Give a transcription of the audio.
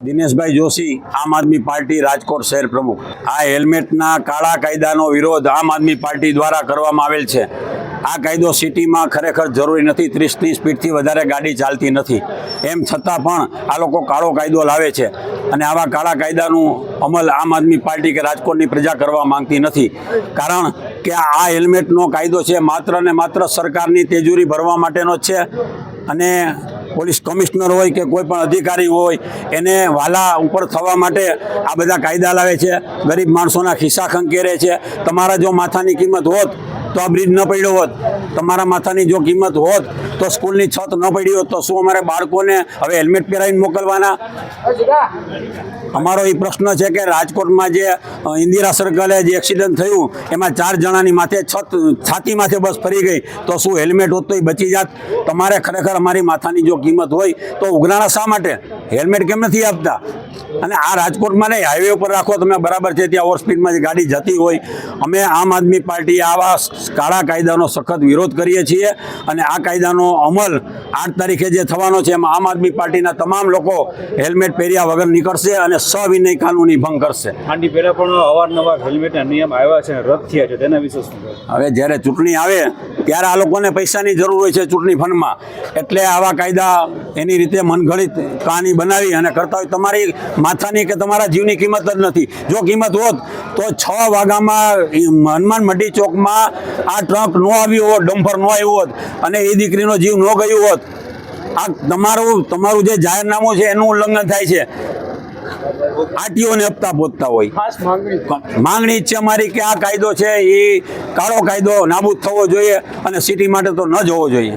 દિનેશભાઈ જોશી, આમ આદમી પાર્ટી રાજકોટ શહેર પ્રમુખ. આ હેલ્મેટના કાળા કાયદાનો વિરોધ આમ આદમી પાર્ટી દ્વારા કરવામાં આવેલ છે. આ કાયદો સિટીમાં ખરેખર જરૂરી નથી ત્રીસની સ્પીડથી વધારે ગાડી ચાલતી નથી. એમ છતાં પણ આ લોકો કાળો કાયદો લાવે છે અને આવા કાળા કાયદાનું અમલ આમ આદમી પાર્ટી કે રાજકોટની પ્રજા કરવા માંગતી નથી. કારણ કે આ હેલ્મેટનો કાયદો છે, માત્ર ને માત્ર સરકારની તેજુરી ભરવા માટેનો છે અને પોલીસ કમિશનર હોય કે કોઈ પણ અધિકારી હોય, એને વાલા ઉપર થવા માટે આ બધા કાયદા લાવે છે. ગરીબ માણસોના ખિસ્સા ખંકેરે છે. તમારા જો માથાની કિંમત હોત તો આ બ્રિજ ન પડ્યો હોત, તમારા માથાની જો કિંમત હોત, તો સ્કૂલની છત ન પડી હોત, તો શું અમારે બાળકોને હવે હેલ્મેટ પહેરાવીને મોકલવાના? અમારો એ પ્રશ્ન છે કે રાજકોટમાં જે ઇન્દિરા સર્કલે જે એક્સિડન્ટ થયું, એમાં ચાર જણાની માથે છત, છાતી માથે બસ ફરી ગઈ, તો શું હેલ્મેટ હોત તો એ બચી જાત? તમારે ખરેખર અમારી માથાની જો કિંમત હોય, તો ઉઘરાણા શા માટે? હેલ્મેટ કેમ નથી આપતા? અને આ રાજકોટમાં નહીં, હાઈવે ઉપર રાખો, તમે બરાબર છે, ત્યાં ઓવર સ્પીડમાં જે ગાડી જતી હોય. અમે આમ આદમી પાર્ટી, આવા કાળા કાયદાનો સખત વિરોધ કરીએ છીએ અને આ કાયદાનો અમલ આઠ તારીખે જે થવાનો છે એમાં આમ આદમી પાર્ટીના તમામ લોકો હેલ્મેટ પહેર્યા વગર નીકળશે અને સવિનય કાનૂની ભંગ કરશે. આની પહેલાં પણ અવારનવાર હેલ્મેટના નિયમ આવ્યા છે રદ થયા છે તેના વિશે શું હવે જ્યારે ચૂંટણી આવે ત્યારે આ લોકોને પૈસાની જરૂર હોય છે ચૂંટણી ફંડમાં. એટલે આવા કાયદા એની રીતે મનગણિત કહાની બનાવી અને કરતા હોય તમારી માથાની કે તમારા જીવની કિંમત જ નથી. જો કિંમત હોત તો છ વાગ્યામાં ઈ હનુમાન મઢી ચોકમાં આ ટ્રક ન આવ્યું હોત ડમ્ફર ન આવ્યું હોત અને એ દીકરીનો જીવ ન ગયો હોત આ તમારું તમારું જે જાહેરનામું છે એનું ઉલ્લંઘન થાય છે. આટીઓને હપ્તા પહોંચતા હોય. માંગણી છે. મારી કે આ કાયદો છે એ કાળો કાયદો નાબૂદ થવો જોઈએ અને સિટી માટે તો ન જવો જોઈએ.